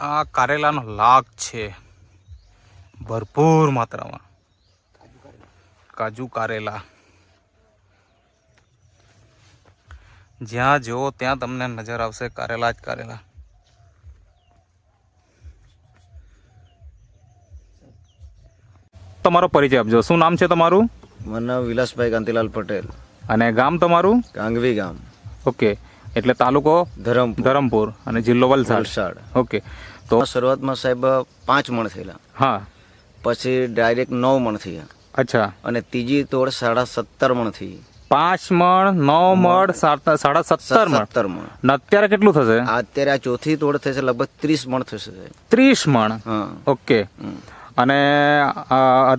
આ કારેલાનો લાગ છે. ભરપૂર માત્રામાં. કાજુ કારેલા. જ્યાં જુઓ ત્યાં તમને નજર આવશે કારેલા જ કારેલા. તમારો પરિચય આપજો. શું નામ છે તમારું? મારું નામ વિલાસભાઈ કાંતિલાલ પટેલ. અને ગામ તમારું? કાંગવી ગામ. ઓકે. એટલે તાલુકો ધરમપુર. ધરમપુર અને જિલ્લો વલસાડ. વલસાડ. ઓકે. તો શરૂઆતમાં સાહેબ પાંચ મણ થયેલા. હા. પછી ડાયરેક્ટ નવ મણ થયા. અચ્છા. અને ત્રીજી તોડ સાડા સત્તર મણ થઈ. પાંચ મણ નવ મણ સાડા સત્તર મણ. સત્તર મણ. ને અત્યારે કેટલું થશે? અત્યારે આ ચોથી તોડ થશે લગભગ ત્રીસ મણ થશે ત્રીસ મણ? ઓકે. અને અ,